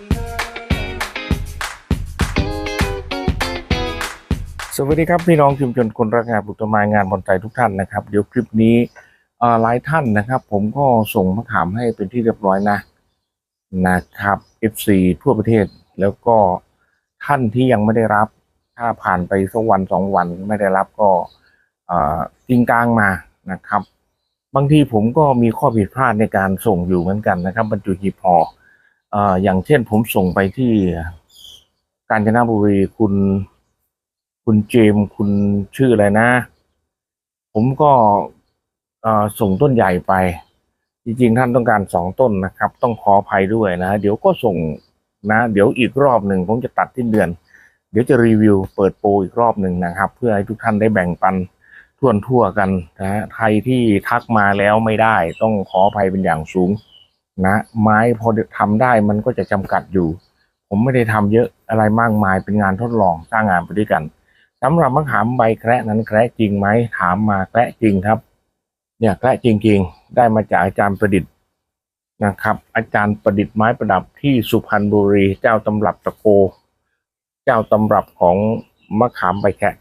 สวัสดีครับพี่น้องชุมชนคนรักงานปลูกต้นไม้งานบอนไซทุกท่านนะครับ เดี๋ยวคลิปนี้หลายท่านนะครับ ผมก็ส่งมะขามให้เป็นที่เรียบร้อยนะนะครับ FC ทั่วประเทศแล้วก็ท่านที่ยังไม่ได้รับ ถ้าผ่านไปสักวันสองวันไม่ได้รับก็เอ่อจริงกลางมานะครับ บางทีผมก็มีข้อผิดพลาดในการส่งอยู่เหมือนกันนะครับ บรรจุหีบห่อ อย่างเช่นผมส่งไปที่กาญจนบุรีคุณ คุณเจมคุณชื่ออะไรนะ ผมก็ส่งต้นใหญ่ไป จริงๆ ท่านต้องการสองต้นนะครับ ต้องขออภัยด้วยนะ เดี๋ยวก็ส่งนะ เดี๋ยวอีกรอบหนึ่งผมจะตัดที่เดือน เดี๋ยวจะรีวิวเปิดโปรอีกรอบหนึ่งนะครับ เพื่อให้ทุกท่านได้แบ่งปันทั่วทั่วกันนะฮะใครที่ทักมาแล้วไม่ได้ ต้องขออภัยเป็นอย่างสูง นะ ไม้พอทำได้มันก็จะจำกัดอยู่ ผมไม่ได้ทำเยอะอะไรมากมายเป็นงานทดลองสร้างงานไปด้วยกันสำหรับมะขามใบแคระนั้นแคระจริงไหมถามมาแคระจริงครับ เนี่ยแคระจริง ๆ ได้มาจากอาจารย์ประดิษฐ์นะครับ อาจารย์ประดิษฐ์ไม้ประดับที่สุพรรณบุรีเจ้าตำรับตะโก เจ้าตำรับของมะขามใบแคระ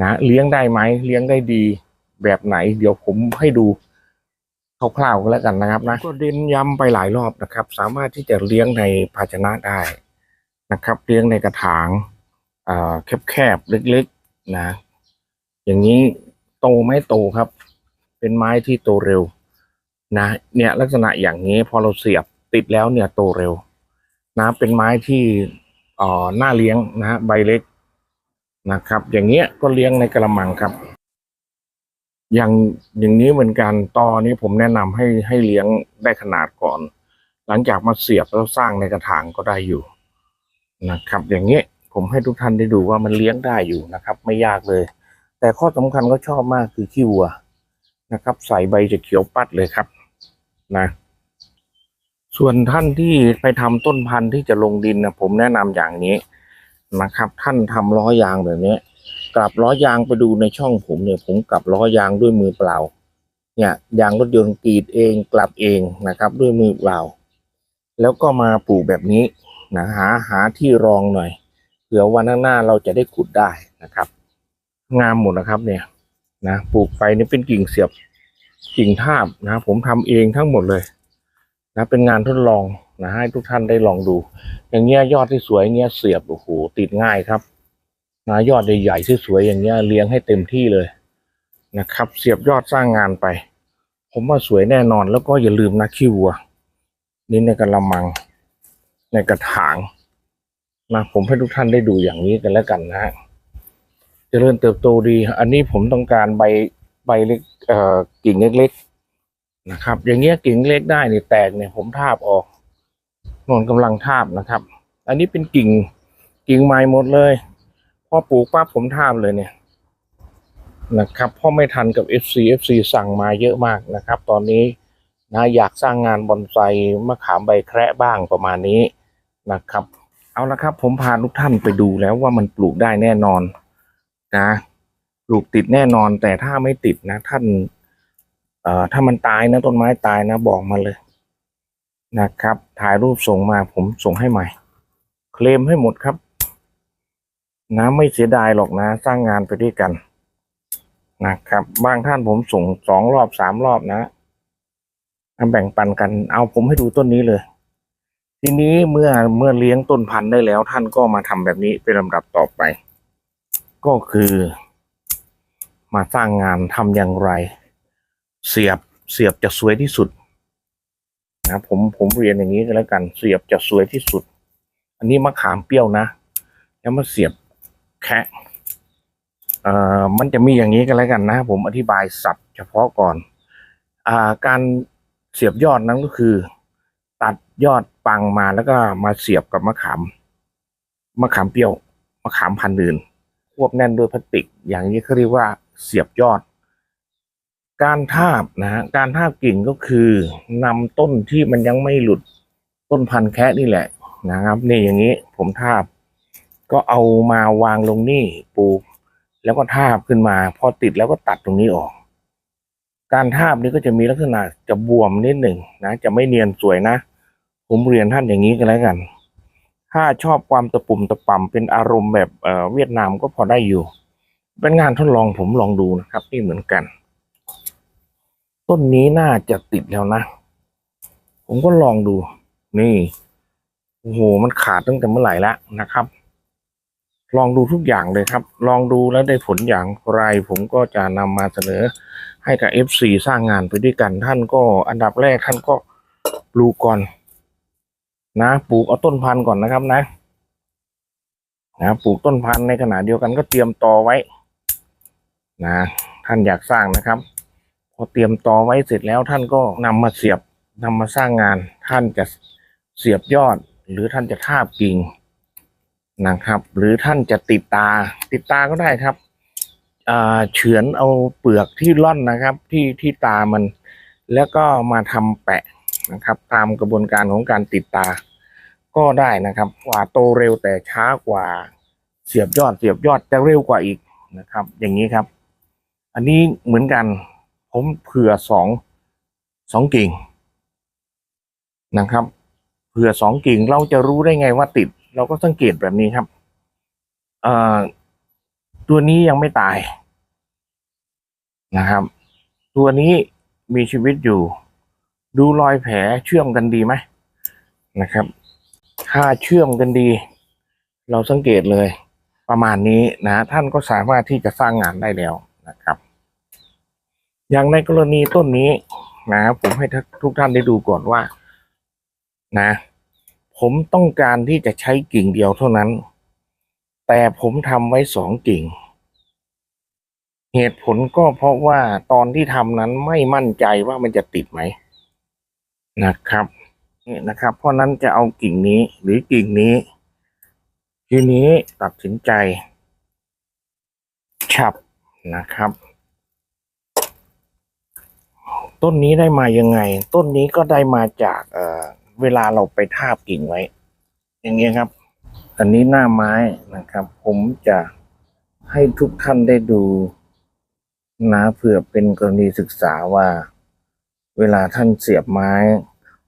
นะเลี้ยงได้ไหมเลี้ยงได้ดีแบบไหน เดี๋ยวผมให้ดู คร่าวๆก็แล้วกันนะครับนะก็เน้นย้ำไปหลายรอบนะครับ สามารถที่จะเลี้ยงในภาชนะได้นะครับ เลี้ยงในกระถางแคบๆเล็กๆนะ อย่างนี้โตไม่โตครับ เป็นไม้ที่โตเร็วนะเนี่ยลักษณะอย่างนี้พอเราเสียบติดแล้วเนี่ยโตเร็ว นะเป็นไม้ที่อ่อน่าเลี้ยงนะฮะใบเล็กนะครับ อย่างเงี้ยก็เลี้ยงในกระมังครับ อย่างอย่างนี้เหมือนกันตอนี้ผมแนะนำให้ให้เลี้ยงได้ขนาดก่อน หลังจากมาเสียบแล้วสร้างในกระถางก็ได้อยู่นะครับ อย่างเงี้ผมให้ทุกท่านได้ดูว่ามันเลี้ยงได้อยู่นะครับ ไม่ยากเลย แต่ข้อสำคัญก็ชอบมากคือขี้วัวนะครับ ใส่ใบจะเขียวปัดเลยครับนะส่วนท่านที่ไปทำต้นพันธุ์ที่จะลงดินนะผมแนะนำอย่างนี้นะครับ ท่านทำล้อยางแบบนี้ กลับล้อยางไปดูในช่องผมเนี่ย ผมกลับล้อยางด้วยมือเปล่า เนี่ยยางรถยนต์กรีดเองกลับเองนะครับ ด้วยมือเปล่า แล้วก็มาปลูกแบบนี้นะหาหาที่รองหน่อยเผื่อวันข้างหน้าเราจะได้ขุดได้นะครับ งามหมดนะครับเนี่ยนะปลูกไปนี่เป็นกิ่งเสียบกิ่งทาบนะ ผมทำเองทั้งหมดเลย นะเป็นงานทดลองนะให้ทุกท่านได้ลองดู อย่างเงี้ยยอดที่สวยเงี้ยเสียบโอ้โหติดง่ายครับ นะยอดใหญ่ๆสวยๆอย่างเงี้ยเลี้ยงให้เต็มที่เลยนะครับ เสียบยอดสร้างงานไป ผมว่าสวยแน่นอนแล้วก็อย่าลืมนะขี้วัว นี่ในกระมัง ในกระถางนะผมให้ทุกท่านได้ดูอย่างนี้กันแล้วกันนะฮะเจริญเติบโตดี อันนี้ผมต้องการใบใบเล็กเอ่อกิ่งเล็กๆนะครับ อย่างเงี้ยกิ่งเล็กได้เนี่ยแตกเนี่ยผมทาบออกนอนกำลังทาบนะครับ อันนี้เป็นกิ่งกิ่งไม้หมดเลย พอปลูกปั๊บผมทาบเลยเนี่ยนะครับพราะไม่ทันกับ FC FC สั่งมาเยอะมากนะครับ ตอนนี้นะอยากสร้างงานบอนไซมะขามใบแคระบ้างประมาณนี้นะครับ เอาละครับผมพาทุกท่านไปดูแล้วว่ามันปลูกได้แน่นอนนะปลูกติดแน่นอนแต่ถ้าไม่ติดนะ ท่านเอ่อถ้ามันตายนะต้นไม้ตายนะบอกมาเลยนะครับ ถ่ายรูปส่งมาผมส่งให้ใหม่ เคลมให้หมดครับ นะไม่เสียดายหรอกนะ สร้างงานไปด้วยกัน นะครับ บางท่านผมส่งสองรอบสามรอบนะแบ่งปันกัน เอาผมให้ดูต้นนี้เลย ทีนี้เมื่อเมื่อเลี้ยงต้นพันธุ์ได้แล้ว ท่านก็มาทำแบบนี้เป็นลำดับต่อไป ก็คือ มาสร้างงานทำอย่างไร เสียบเสียบจะสวยที่สุดนะผมผมเรียนอย่างนี้ก็แล้วกัน เสียบจะสวยที่สุด อันนี้มะขามเปรี้ยวนะ แล้วมาเสียบ แคะเอ่อมันจะมีอย่างนี้กันแล้วกันนะ ผมอธิบายสับเฉพาะก่อน อ่า การเสียบยอดนั้นก็คือ ตัดยอดปังมาแล้วก็มาเสียบกับมะขามมะขามเปรี้ยวมะขามพันธุ์อื่นควบแน่นด้วยพลาสติก อย่างนี้เขาเรียกว่าเสียบยอด การทาบนะฮะการทาบกิ่งก็คือนำต้นที่มันยังไม่หลุดต้นพันธุ์แคะนี่แหละนะครับ นี่อย่างนี้ผมทาบ ก็เอามาวางลงนี่ปลูกแล้วก็ทาบขึ้นมา พอติดแล้วก็ตัดตรงนี้ออก การทาบนี่ก็จะมีลักษณะจะบวมนิดหนึ่งนะ จะไม่เนียนสวยนะ ผมเรียนท่านอย่างนี้กันแล้วกัน ถ้าชอบความตะปุ่มตะป่ำเป็นอารมณ์แบบเออเวียดนามก็พอได้อยู่ เป็นงานทดลองผมลองดูนะครับนี่เหมือนกัน ต้นนี้น่าจะติดแล้วนะ ผมก็ลองดู นี่โอ้โหมันขาดตั้งแต่เมื่อไหร่แล้วนะครับ ลองดูทุกอย่างเลยครับ ลองดูแล้วได้ผลอย่างไร ผมก็จะนำมาเสนอให้กับ FC สร้างงานไปด้วยกัน ท่านก็อันดับแรกท่านก็ปลูกก่อน นะปลูกเอาต้นพันธุ์ก่อนนะครับนะนะปลูกต้นพันธุ์ในขณะเดียวกันก็เตรียมตอไว้ นะ ท่านอยากสร้างนะครับ พอเตรียมตอไว้เสร็จแล้วท่านก็นำมาเสียบนำมาสร้างงาน ท่านจะเสียบยอด หรือท่านจะทาบกิ่ง นะครับ หรือท่านจะติดตาติดตาก็ได้ครับเฉือนเอาเปลือกที่ร่อนนะครับ ที่ที่ตามัน แล้วก็มาทำแปะนะครับ ตามกระบวนการของการติดตา ก็ได้นะครับ กว่าโตเร็วแต่ช้ากว่าเสียบยอดเสียบยอดจะเร็วกว่าอีกนะครับ อย่างนี้ครับ อันนี้เหมือนกันผมเผื่อสองสองกิ่งนะครับ เผื่อสองกิ่งเราจะรู้ได้ไงว่าติด เราก็สังเกตแบบนี้ครับตัวนี้ยังไม่ตายนะครับ ตัวนี้มีชีวิตอยู่ ดูรอยแผลเชื่อมกันดีไหมนะครับ ถ้าเชื่อมกันดี เราสังเกตเลยประมาณนี้นะท่านก็สามารถที่จะสร้างงานได้แล้วนะครับ อย่างในกรณีต้นนี้นะผมให้ทุกท่านได้ดูก่อนว่า นะ ผมต้องการที่จะใช้กิ่งเดียวเท่านั้น แต่ผมทำไว้สองกิ่ง เหตุผลก็เพราะว่าตอนที่ทำนั้นไม่มั่นใจว่ามันจะติดไหมนะครับนี่นะครับ เพราะนั้นจะเอากิ่งนี้หรือกิ่งนี้ ทีนี้ตัดสินใจ ฉับนะครับ ต้นนี้ได้มายังไง ต้นนี้ก็ได้มาจากเอ่อ เวลาเราไปทาบกิ่งไว้ อย่างเงี้ยครับ อันนี้หน้าไม้นะครับ ผมจะให้ทุกท่านได้ดูนะเผื่อเป็นกรณีศึกษาว่า เวลาท่านเสียบไม้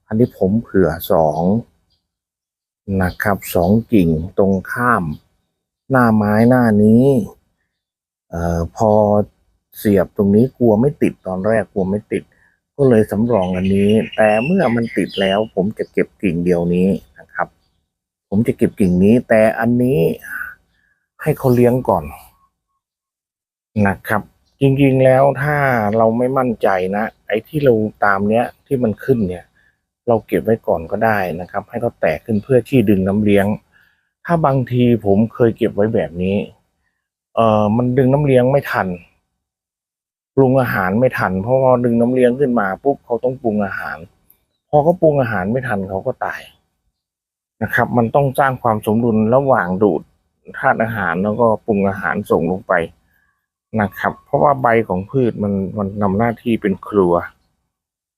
อันนี้ผมเผื่อสองนะครับสองกิ่งตรงข้าม หน้าไม้หน้านี้เอ่อพอเสียบตรงนี้กลัวไม่ติดตอนแรกกลัวไม่ติด ก็เลยสำรองอันนี้ แต่เมื่อมันติดแล้ว ผมจะเก็บกิ่งเดียวนี้นะครับ ผมจะเก็บกิ่งนี้ แต่อันนี้ให้เขาเลี้ยงก่อนนะครับ จริงๆแล้วถ้าเราไม่มั่นใจนะ ไอ้ที่เราตามเนี้ยที่มันขึ้นเนี่ย เราเก็บไว้ก่อนก็ได้นะครับ ให้เขาแตกขึ้นเพื่อที่ดึงน้ำเลี้ยง ถ้าบางทีผมเคยเก็บไว้แบบนี้ เอ่อมันดึงน้ำเลี้ยงไม่ทัน ปรุงอาหารไม่ทัน เพราะว่าดึงน้ำเลี้ยงขึ้นมาปุ๊บเขาต้องปรุงอาหาร พอเขาปรุงอาหารไม่ทันเขาก็ตายนะครับ มันต้องสร้างความสมดุลระหว่างดูดธาตุอาหารแล้วก็ปรุงอาหารส่งลงไปนะครับ เพราะว่าใบของพืชมันมันนำหน้าที่เป็นครัว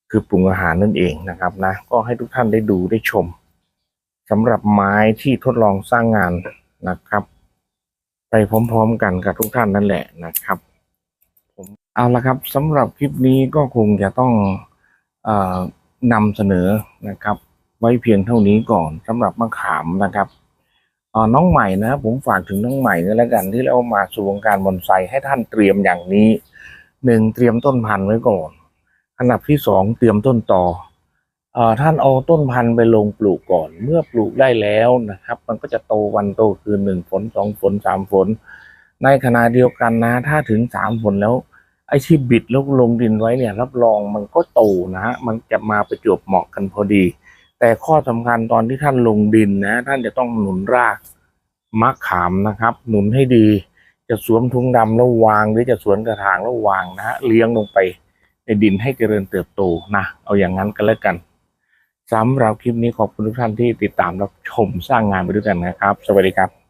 คือปรุงอาหารนั่นเองนะครับนะก็ให้ทุกท่านได้ดูได้ชมสำหรับไม้ที่ทดลองสร้างงานนะครับ ไปพร้อมๆกันกับทุกท่านนั่นแหละนะครับ เอาละครับสำหรับคลิปนี้ก็คงจะต้องอนำเสนอนะครับ ไว้เพียงเท่านี้ก่อนสำหรับมะขามนะครับน้องใหม่นะผมฝากถึงน้องใหม่ก็แล้วกันที่เรามาสู่วงการบอนไซให้ท่านเตรียมอย่างนี้หนึ่งเตรียมต้นพันธุ์ไว้ก่อน อันดับที่สองเตรียมต้นตอเอ่อท่านเอาต้นพันธุ์ไปลงปลูกก่อน เมื่อปลูกได้แล้วนะครับ มันก็จะโตวันโตคืนหนึ่งฝนสองฝนสามฝน ในขณะเดียวกันนะ ถ้าถึงสามฝนแล้ว ไอ้ที่บิดแล้วลงดินไว้เนี่ย รับรองมันก็โตนะฮะมันจะมาประจวบเหมาะกันพอดี แต่ข้อสำคัญตอนที่ท่านลงดินนะ ท่านจะต้องหนุนรากมะขามนะครับ หนุนให้ดี จะสวมถุงดำแล้ววาง หรือจะสวนกระถางแล้ววางนะฮะเลี้ยงลงไปในดินให้เจริญเติบโตนะเอาอย่างนั้นก็แล้วกันสำหรับคลิปนี้ขอบคุณทุกท่านที่ติดตามรับชมสร้างงานไปด้วยกันนะครับ สวัสดีครับ